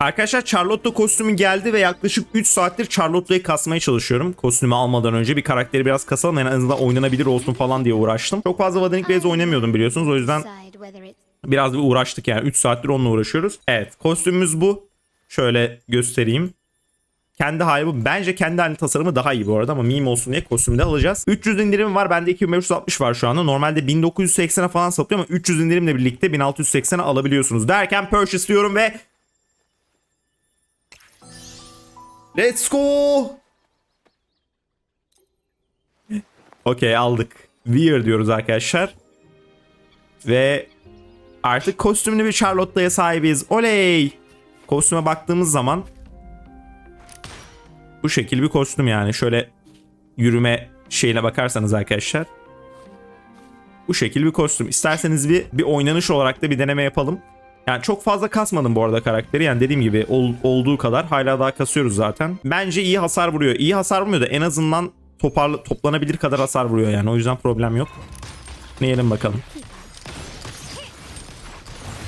Arkadaşlar Charlotte kostümü geldi ve yaklaşık 3 saattir Charlotte'yu kasmaya çalışıyorum. Kostümü almadan önce bir karakteri biraz kasalım en azından oynanabilir olsun falan diye uğraştım. Çok fazla Vadanic Base oynamıyordum biliyorsunuz o yüzden biraz bir uğraştık yani 3 saattir onunla uğraşıyoruz. Evet kostümümüz bu. Şöyle göstereyim. Kendi hali. Bence kendi hali tasarımı daha iyi bu arada ama meme olsun diye kostümü de alacağız. 300 indirim var. Bende 2560 var şu anda. Normalde 1980'e falan satılıyor ama 300 indirimle birlikte 1680'e alabiliyorsunuz. Derken purchase diyorum ve Let's go. Okey aldık. Weird diyoruz arkadaşlar. Ve artık kostümlü bir Charlotte'ya sahibiz. Oley! Kostüme baktığımız zaman bu şekil bir kostüm yani. Şöyle yürüme şeyine bakarsanız arkadaşlar. Bu şekil bir kostüm. İsterseniz bir bir oynanış olarak da bir deneme yapalım. Yani çok fazla kasmadım bu arada karakteri. Yani dediğim gibi ol- olduğu kadar hala daha kasıyoruz zaten. Bence iyi hasar vuruyor. İyi hasar vurmuyor da en azından toparla toplanabilir kadar hasar vuruyor yani. O yüzden problem yok. Deneyelim bakalım.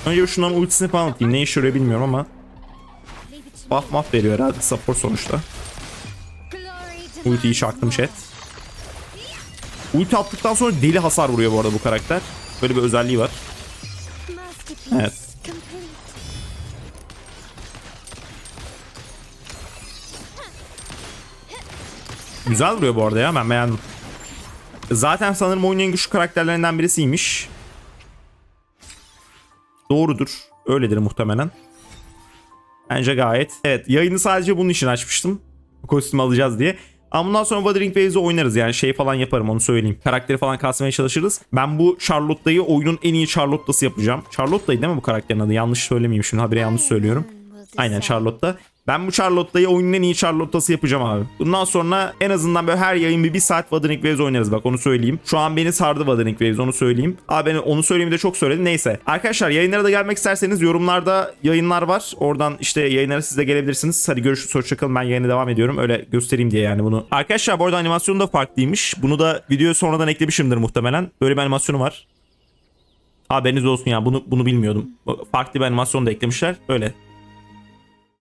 Önce şundan ultisini falan atayım. Ne işe yarıyor bilmiyorum ama buff buff veriyor herhalde support sonuçta. Ultiyi çaktım chat. Ulti attıktan sonra deli hasar vuruyor bu arada bu karakter. Böyle bir özelliği var. Evet. Güzel vuruyor bu arada ya ben beğendim. Zaten sanırım oyunun en güçlü karakterlerinden birisiymiş. Doğrudur. Öyledir muhtemelen. Bence gayet. Evet yayını sadece bunun için açmıştım. Bu kostümü alacağız diye. Ama bundan sonra Wuthering Wave'de oynarız yani şey falan yaparım onu söyleyeyim. Karakteri falan kasmaya çalışırız. Ben bu Charlotte'yu oyunun en iyi Charlotte'sı yapacağım. Charlotte'ydı değil mi bu karakterin adı? Yanlış söylemeyeyim şimdi habire yanlış söylüyorum. Aynen Charlotte'da. Ben bu Charlotte'yu oyunun en iyi Charlotte'sı yapacağım abi. Bundan sonra en azından böyle her yayın bir, bir saat Wuthering Waves oynarız bak onu söyleyeyim. Şu an beni sardı Wuthering Waves onu söyleyeyim. Abi ben onu söyleyeyim de çok söyledim. Neyse. Arkadaşlar yayınlara da gelmek isterseniz yorumlarda yayınlar var. Oradan işte yayınlara siz de gelebilirsiniz. Hadi görüşürüz hoşçakalın ben yayına devam ediyorum. Öyle göstereyim diye yani bunu. Arkadaşlar bu arada animasyonu da farklıymış. Bunu da videoya sonradan eklemişimdir muhtemelen. Böyle bir animasyonu var. Haberiniz olsun ya bunu bunu bilmiyordum. Farklı bir animasyon da eklemişler. Öyle.